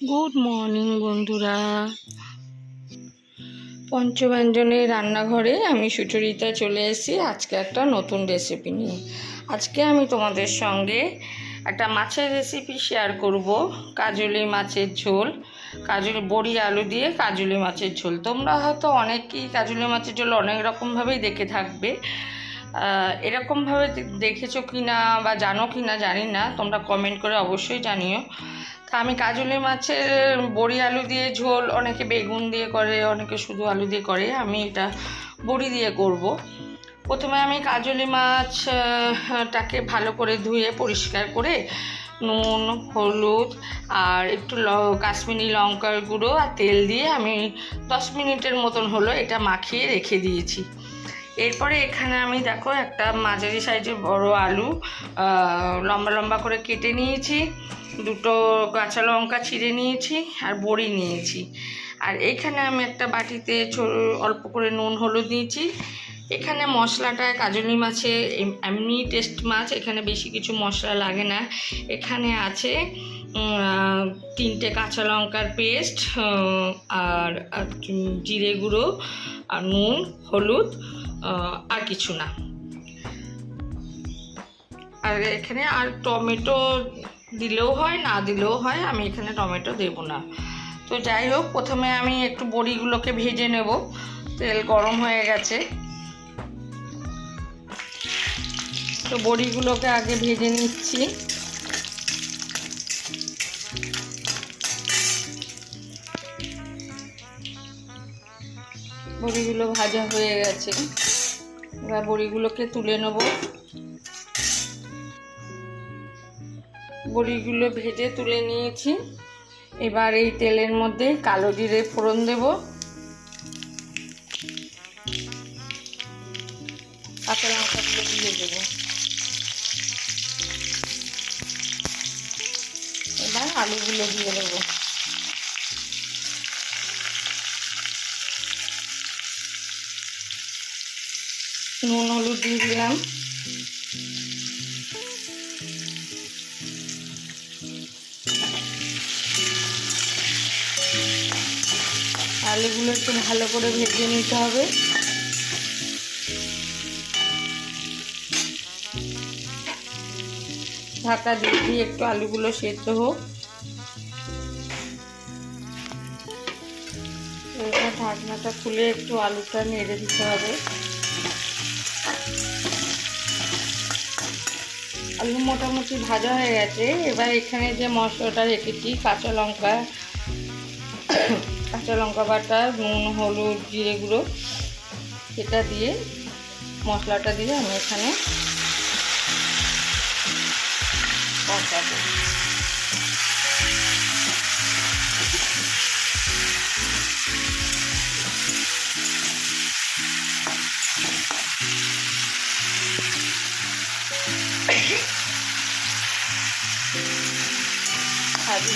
Good morning বন্ধুরা। পঞ্চব্যঞ্জনের রান্নাঘরে আমি সুচরিতা চলে এসেছি। আজকে একটা নতুন রেসিপি নিয়ে। আজকে আমি তোমাদের সঙ্গে একটা মাছের রেসিপি শেয়ার করব। কাজলি মাছের ঝোল, কাজলি বড়ি আলু দিয়ে কাজলি মাছের ঝোল। তোমরা হয়তো অনেকেই কাজলি মাছের ঝোল অনেক রকমভাবেই দেখে থাকবে। এরকমভাবে দেখেছ কি না বা জানো কি না জানি না। তোমরা কমেন্ট করে অবশ্যই জানিও। তা আমি কাজলি মাছের বড়ি আলু দিয়ে ঝোল, অনেকে বেগুন দিয়ে করে, অনেকে শুধু আলু দিয়ে করে, আমি এটা বড়ি দিয়ে করব। প্রথমে আমি কাজলি মাছটাকে ভালো করে ধুয়ে পরিষ্কার করে নুন, হলুদ আর একটু ল, কাশ্মীরি লঙ্কার গুঁড়ো আর তেল দিয়ে আমি দশ মিনিটের মতন হলো এটা মাখিয়ে রেখে দিয়েছি এরপরে এখানে আমি দেখো একটা মাঝারি সাইজের বড় আলু লম্বা লম্বা করে কেটে নিয়েছি, দুটো কাঁচা লঙ্কা ছিঁড়ে নিয়েছি আর বড়ি নিয়েছি। আর এখানে আমি একটা বাটিতে অল্প করে নুন হলুদ নিয়েছি। এখানে মশলাটা কাজলি মাছে, এম- এমনি টেস্ট মাছ, এখানে বেশি কিছু মশলা লাগে না। এখানে আছে তিনটে কাঁচা লঙ্কার পেস্ট আর জিরে গুঁড়ো, আর নুন, হলুদ আর কিছু না। আর এখানে আর টমেটো দিলেও হয়, না দিলেও হয়, আমি এখানে টমেটো দেব না। তো যাই হোক, প্রথমে আমি একটু বড়িগুলোকে ভেজে নেব। তেল গরম হয়ে গেছে। তো বড়িগুলোকে আগে ভেজে নিচ্ছি। বড়িগুলো ভাজা হয়ে গেছে। এবার বড়িগুলোকে তুলে নেব। বড়িগুলো ভেজে তুলে নিয়েছি। এবার এই তেলের মধ্যে কালো জিরে ফোড়ন দেব। কাঁচা লঙ্কাগুলো দিয়ে দেবো। এবার আলুগুলো দিয়ে দেবো নুন হলুদ দিয়ে দিলাম। আলুগুলো একটু ভালো করে ভেজে নিতে হবে। ঢাকা দিয়ে দিয়ে একটু আলুগুলো সেদ্ধ হোক। ঢাকনাটা খুলে একটু আলুটা নেড়ে দিতে হবে। আলু মোটামুটি ভাজা হয়ে গেছে। এবার এখানে যে মশলাটা রেখেছি, কাঁচা লঙ্কা কাঁচা লঙ্কা বাটা, নুন, হলুদ, জিরে গুঁড়ো সেটা দিয়ে, মশলাটা দিয়ে আমি এখানে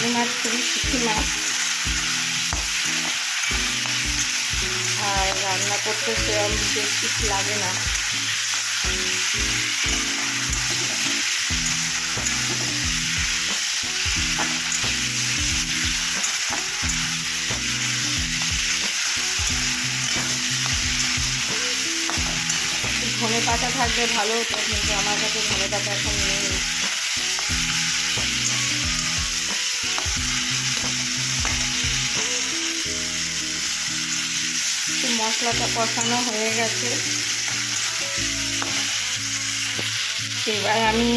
কাজলি মাছ, খুবই সুখী মাছ। আর রান্না করতে সেরকম বেশ কিছু লাগে না। ধনে পাতা থাকলে ভালো হতো, কিন্তু আমার কাছে ধনে পাতা এখন নেই। মশলাটা কষানো হয়ে গেছে। এবার আমি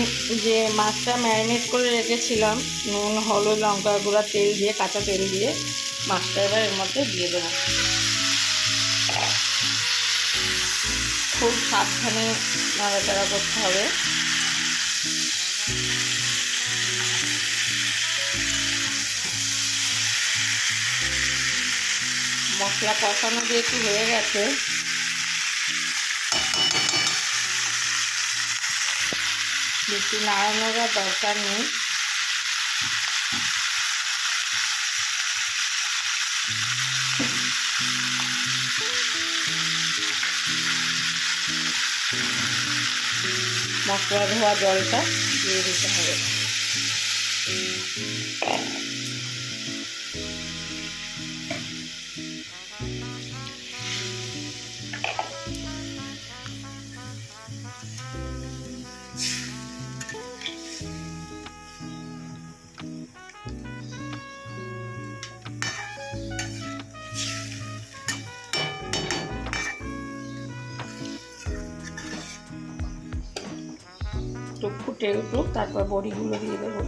যে মাছটা ম্যারিনেট করে রেখেছিলাম, নুন, হলুদ, লঙ্কা গুঁড়া, তেল দিয়ে, কাঁচা তেল দিয়ে, মাছটা এবার এর মধ্যে দিয়ে দেবো। খুব সাবধানে নাড়াচাড়া করতে হবে। মশলা কষানো যেহেতু হয়ে গেছে, বেশি নাড়ানোর দরকার নেই। মশলা ধোয়া জলটা দিয়ে দিতে হবে। ফুটে উঠুক তারপর বড়িগুলো দিয়ে দেবো।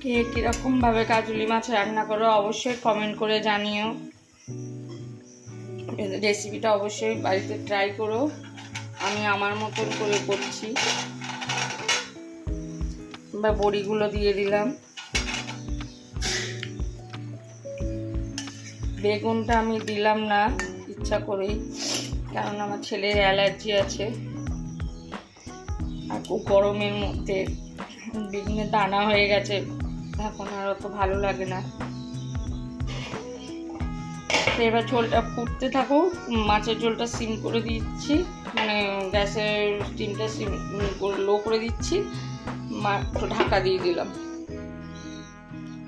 কে কীরকমভাবে কাজুলি মাছ রান্না করো অবশ্যই কমেন্ট করে জানিও। রেসিপিটা অবশ্যই বাড়িতে ট্রাই করো। আমি আমার মতন করে করছি। বা বড়িগুলো দিয়ে দিলাম। বেগুনটা আমি দিলাম না, ইচ্ছা করেই, কারণ আমার ছেলের অ্যালার্জি আছে। আর গরমের মধ্যে বেগুনের দানা হয়ে গেছে, এখন আর অত ভালো লাগে না। এবার ঝোলটা ফুটতে থাকুক, মাছের ঝোলটা সিম করে দিচ্ছি মানে গ্যাসের স্টিমটা সিম লো করে দিচ্ছি। একটু ঢাকা দিয়ে দিলাম।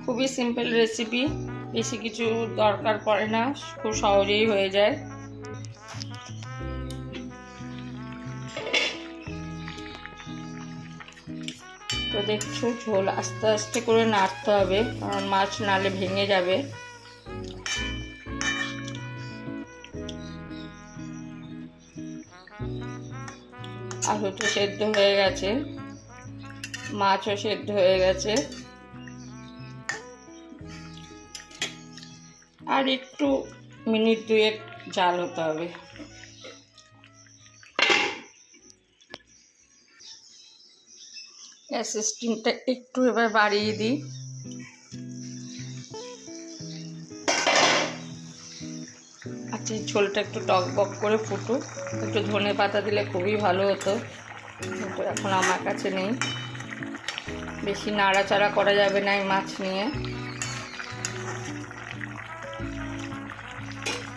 খুবই সিম্পল রেসিপি বেশি কিছু দরকার পড়ে না, খুব সহজেই হয়ে যায়। তো দেখছ, ঝোল আস্তে আস্তে করে নাড়তে হবে, কারণ মাছ নালে ভেঙে যাবে। আলু তো সেদ্ধ হয়ে গেছে। মাছও সেদ্ধ হয়ে গেছে। আর একটু মিনিট দুয়েক জাল হতে হবে। গ্যাস স্টিমটা একটু এবার বাড়িয়ে দিই। আচ্ছা ঝোলটা একটু টক বক করে ফুটুক। একটু ধনে পাতা দিলে খুবই ভালো হতো। কিন্তু এখন আমার কাছে নেই। বেশি নাড়াচাড়া করা যাবে না এই মাছ নিয়ে।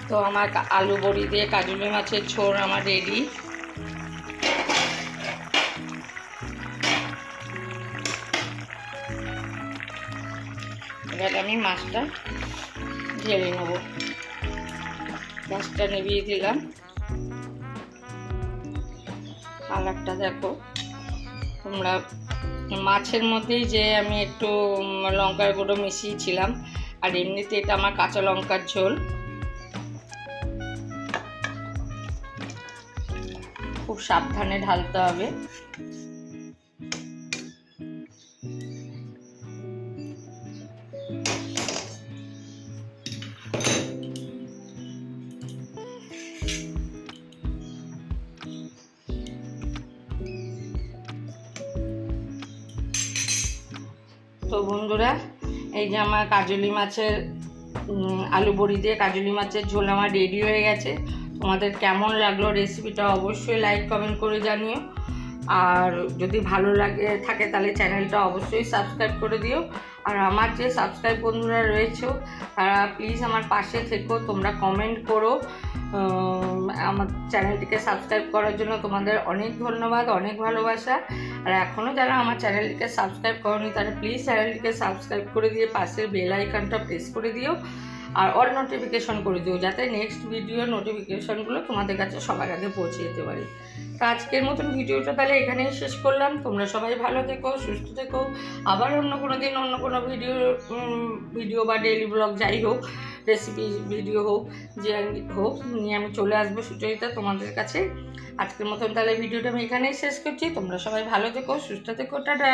তো আমার আলু বড়ি দিয়ে কাজুলি মাছের ঝোল আমার রেডি এবার আমি মাছটা ঢেলে নেব। গ্যাসটা নিভিয়ে দিলাম। কালারটা দেখো, তোমরা মাছের মধ্যেই যে আমি একটু লঙ্কার গুঁড়ো মিশিয়েছিলাম, আর এমনিতে এটা আমার কাঁচা লঙ্কার ঝোল। খুব সাবধানে ঢালতে হবে। তো বন্ধুরা, এই যে আমার কাজলি মাছের আলু বড়ি দিয়ে কাজলি মাছের ঝোল আমার রেডি হয়ে গেছে। তোমাদের কেমন লাগল রেসিপিটা অবশ্যই লাইক কমেন্ট করে জানিও। আর যদি ভালো লাগে, থাকে তাহলে চ্যানেলটা অবশ্যই সাবস্ক্রাইব করে দিও। আর আমার যে সাবস্ক্রাইব বন্ধুরা রয়েছে, তারা প্লিজ আমার পাশে থেকো, তোমরা কমেন্ট করো। আমার চ্যানেলটিকে সাবস্ক্রাইব করার জন্য তোমাদের অনেক ধন্যবাদ, অনেক ভালোবাসা। আর এখনও যারা আমার চ্যানেলটিকে সাবস্ক্রাইব করনি, তারা প্লিজ চ্যানেলটিকে সাবস্ক্রাইব করে দিয়ে পাশের বেল আইকনটা প্রেস করে দিও। আর অল নোটিফিকেশন করে দিও, যাতে নেক্সট ভিডিও নোটিফিকেশনগুলো তোমাদের কাছে সবার আগে পৌঁছে যেতে পারে। তো আজকের মতন ভিডিওটা তাহলে এখানেই শেষ করলাম। তোমরা সবাই ভালো থেকো, সুস্থ থেকো। আবার অন্য কোনো দিন অন্য কোনো ভিডিও ভিডিও বা ডেইলি ব্লগ যাই হোক রেসিপি ভিডিও হোক, যে হোক নিয়ে আমি চলে আসব সুচরিতা তোমাদের কাছে। আজকের মতন তাহলে ভিডিওটা আমি এখানেই শেষ করছি। তোমরা সবাই ভালো থেকো, সুস্থ থেকো, টাটা।